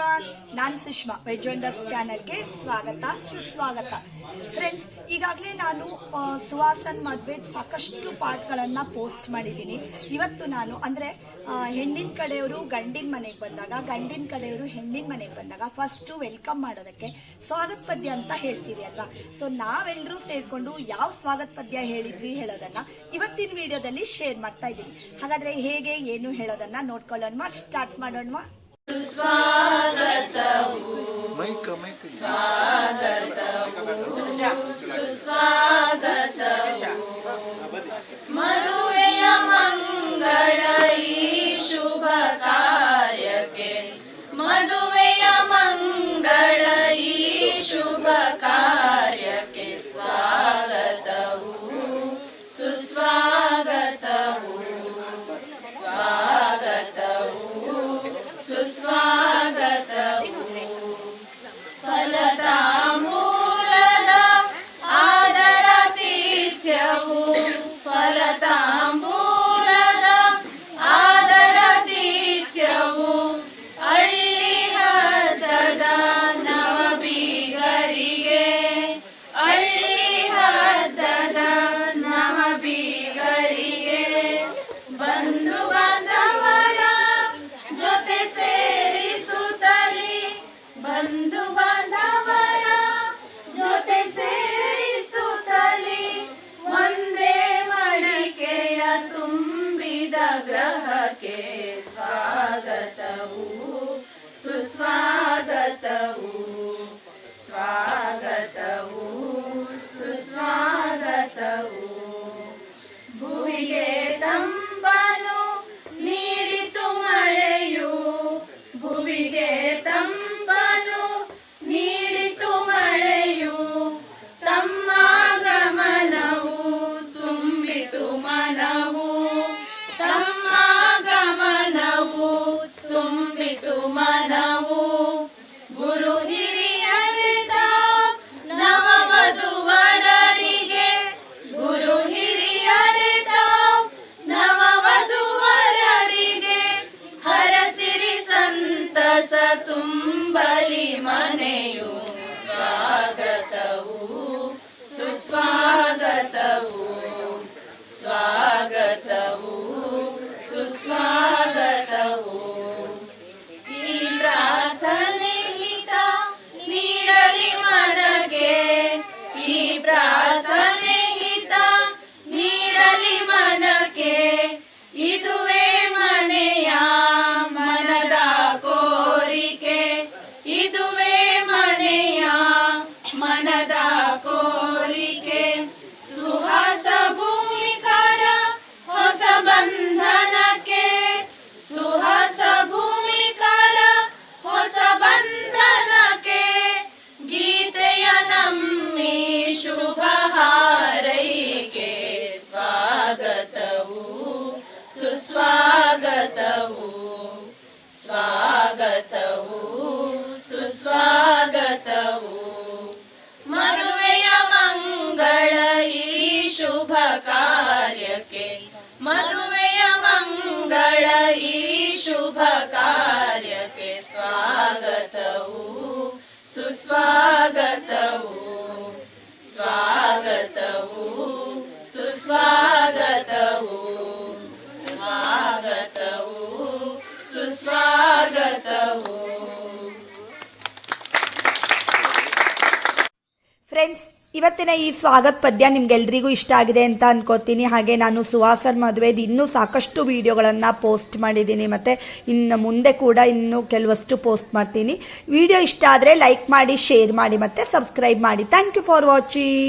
Everyone ನಾನು Sushma. Wonders ಚಾನೆಲ್ಗೆ ಸ್ವಾಗತ, ಸುಸ್ವಾಗತ. ಫ್ರೆಂಡ್ಸ್ ಈಗಾಗಲೇ ನಾನು ಸುವಾಸನ್ ಮದುವೆ ಸಾಕಷ್ಟು ಪಾರ್ಟ್ಗಳನ್ನು ಪೋಸ್ಟ್ ಮಾಡಿದ್ದೀನಿ. ಇವತ್ತು ನಾನು, ಅಂದರೆ ಹೆಣ್ಣಿನ ಕಡೆಯವರು ಗಂಡಿನ ಮನೆಗೆ ಬಂದಾಗ, ಗಂಡಿನ ಕಡೆಯವರು ಹೆಣ್ಣಿನ ಮನೆಗೆ ಬಂದಾಗ ಫಸ್ಟು ವೆಲ್ಕಮ್ ಮಾಡೋದಕ್ಕೆ ಸ್ವಾಗತ ಪದ್ಯ ಅಂತ ಹೇಳ್ತೀವಿ ಅಲ್ವಾ? ಸೊ ನಾವೆಲ್ಲರೂ ಸೇರಿಕೊಂಡು ಯಾವ ಸ್ವಾಗತ ಪದ್ಯ ಹೇಳಿದ್ವಿ ಹೇಳೋದನ್ನ ಇವತ್ತಿನ ವಿಡಿಯೋದಲ್ಲಿ ಶೇರ್ ಮಾಡ್ತಾ ಇದ್ದೀನಿ. ಹಾಗಾದ್ರೆ ಹೇಗೆ, ಏನು ಹೇಳೋದನ್ನ ನೋಡ್ಕೊಳ್ಳೋಣ ಸ್ಟಾರ್ಟ್ ಮಾಡೋಣ ಮೈಕ್ ಮೈಕ್ ಮದುವೆಯ ಮಂಗಳ ಸುಸ್ವಾಗತವು. ಸ್ವಾಗತವು, ಸುಸ್ವಾಗತವು. ಮದುವೆಯ ಮಂಗಳ ಈ ಶುಭ ಕಾರ್ಯಕ್ಕೆ. ಮದುವೆಯ ಮಂಗಳ ಈ ಶುಭ ಕಾರ್ಯಕ್ಕೆ ಸ್ವಾಗತವು, ಸುಸ್ವಾಗತವು. ಸ್ವಾಗತವು, ಸುಸ್ವಾಗತವು. ಇವತ್ತಿನ ಈ ಸ್ವಾಗತ ಪದ್ಯ ನಿಮ್ಗೆಲ್ರಿಗೂ ಇಷ್ಟ ಆಗಿದೆ ಅಂತ ಅನ್ಕೋತೀನಿ. ಹಾಗೆ ನಾನು ಸುಹಾಸನ್ ಮದುವೆದು ಇನ್ನೂ ಸಾಕಷ್ಟು ವಿಡಿಯೋಗಳನ್ನು ಪೋಸ್ಟ್ ಮಾಡಿದ್ದೀನಿ. ಮತ್ತೆ ಇನ್ನು ಮುಂದೆ ಕೂಡ ಇನ್ನೂ ಕೆಲವಷ್ಟು ಪೋಸ್ಟ್ ಮಾಡ್ತೀನಿ. ವಿಡಿಯೋ ಇಷ್ಟ ಆದರೆ ಲೈಕ್ ಮಾಡಿ, ಶೇರ್ ಮಾಡಿ ಮತ್ತೆ ಸಬ್ಸ್ಕ್ರೈಬ್ ಮಾಡಿ. Thank you for watching